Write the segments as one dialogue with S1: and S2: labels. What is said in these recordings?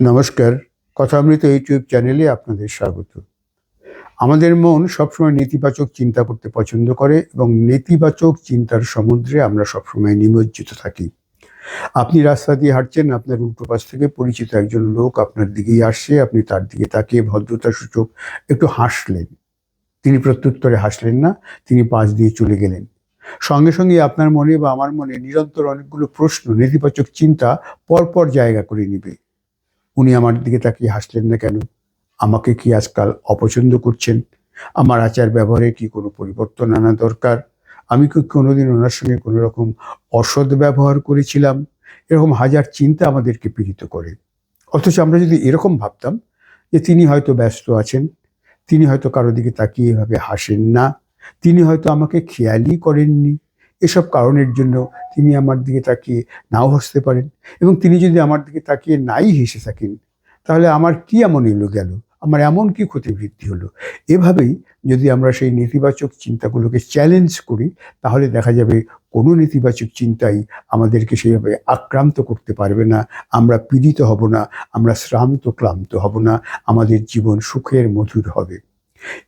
S1: নমস্কার। কথামৃত ইউটিউব চ্যানেলে আপনাদের স্বাগত। আমাদের মন সবসময় নেতিবাচক চিন্তা করতে পছন্দ করে এবং নেতিবাচক চিন্তার সমুদ্রে আমরা সবসময় নিমজ্জিত থাকি। আপনি রাস্তা দিয়ে হাঁটছেন, আপনার উল্টো পাশ থেকে পরিচিত একজন লোক আপনার দিকেই আসছে, আপনি তার দিকে তাকিয়ে ভদ্রতা সূচক একটু হাসলেন। তিনি প্রত্যুত্তরে হাসলেন না, তিনি পাশ দিয়ে চলে গেলেন। সঙ্গে সঙ্গে আপনার মনে বা আমার মনে নিরন্তর অনেকগুলো প্রশ্ন, নেতিবাচক চিন্তা পরপর জায়গা করে নিবে। উনি আমার দিকে তাকিয়ে হাসলেন না কেন? আমাকে কি আজকাল অপছন্দ করছেন? আমার আচার ব্যবহারে কি কোনো পরিবর্তন আনা দরকার? আমি কি কোনোদিন ওনার সঙ্গে কোনো রকম অসৎ ব্যবহার করেছিলাম? এরকম হাজার চিন্তা আমাদেরকে পীড়িত করে। অথচ আমরা যদি এরকম ভাবতাম যে তিনি হয়তো ব্যস্ত আছেন, তিনি হয়তো কারও দিকে তাকিয়ে এভাবে হাসেন না, তিনি হয়তো আমাকে খেয়ালই করেননি। এসব কারণের জন্য তিনি আমার দিকে তাকিয়ে নাও হাসতে পারেন এবং তিনি যদি আমার দিকে তাকিয়ে নাই হেসে থাকেন, তাহলে আমার কি এমন এলো গেল? আমার এমন কি ক্ষতি বৃদ্ধি হলো? এভাবেই যদি আমরা সেই নেতিবাচক চিন্তাগুলোকে চ্যালেঞ্জ করি, তাহলে দেখা যাবে কোনো নেতিবাচক চিন্তাই আমাদেরকে সেইভাবে আক্রান্ত করতে পারবে না। আমরা পীড়িত হব না, আমরা শ্রান্ত, ক্লান্ত হব না, আমাদের জীবন সুখের মধুর হবে।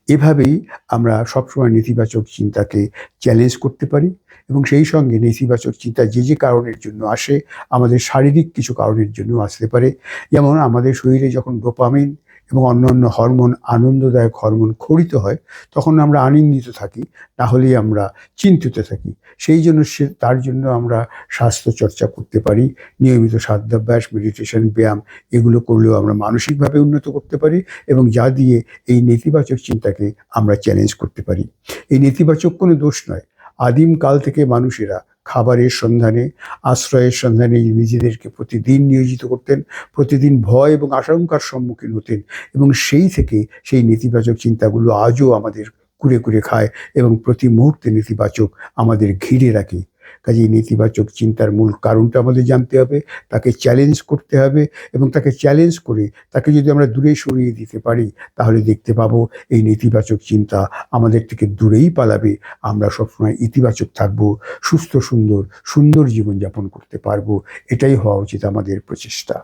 S1: এভাবেই আমরা সবসময় নেতিবাচক চিন্তাকে চ্যালেঞ্জ করতে পারি এবং সেই সঙ্গে নেতিবাচক চিন্তা যে যে কারণের জন্য আসে, আমাদের শারীরিক কিছু কারণের জন্য আসতে পারে। যেমন আমাদের শরীরে যখন ডোপামিন এবং অন্যান্য হরমোন, আনন্দদায়ক হরমোন খরিত হয়, তখন আমরা আনন্দিত থাকি তাহলেই আমরা চিন্তিত থাকি। সেই জন্য সে, তার জন্য আমরা স্বাস্থ্য চর্চা করতে পারি, নিয়মিত সাধ্যাভ্যাস মেডিটেশন ব্যায়াম, এগুলো করলেও আমরা মানসিকভাবে উন্নত করতে পারি এবং যা দিয়ে এই নেতিবাচক চিন্তাকে আমরা চ্যালেঞ্জ করতে পারি। এই নেতিবাচক কোনো দোষ নয়। আদিম কাল থেকে মানুষেরা খাবারের সন্ধানে, আশ্রয়ের সন্ধানে নিজেদেরকে প্রতিদিন নিয়োজিত করতেন, প্রতিদিন ভয় এবং আশঙ্কার সম্মুখীন হতেন এবং সেই থেকে সেই নেতিবাচক চিন্তাগুলো আজও আমাদের কুড়ে কুড়ে খায় এবং প্রতি মুহূর্তে নেতিবাচক আমাদের ঘিরে রাখে। কাজেই নেতিবাচক চিন্তার মূল কারণটা আমাদের জানতে হবে, তাকে চ্যালেঞ্জ করতে হবে এবং তাকে চ্যালেঞ্জ করে তাকে যদি আমরা দূরে সরিয়ে দিতে পারি, তাহলে দেখতে পাবো এই নেতিবাচক চিন্তা আমাদের থেকে দূরেই পালাবে। আমরা সবসময় ইতিবাচক থাকব, সুস্থ, সুন্দর সুন্দর জীবনযাপন করতে পারব। এটাই হওয়া উচিত আমাদের প্রচেষ্টা।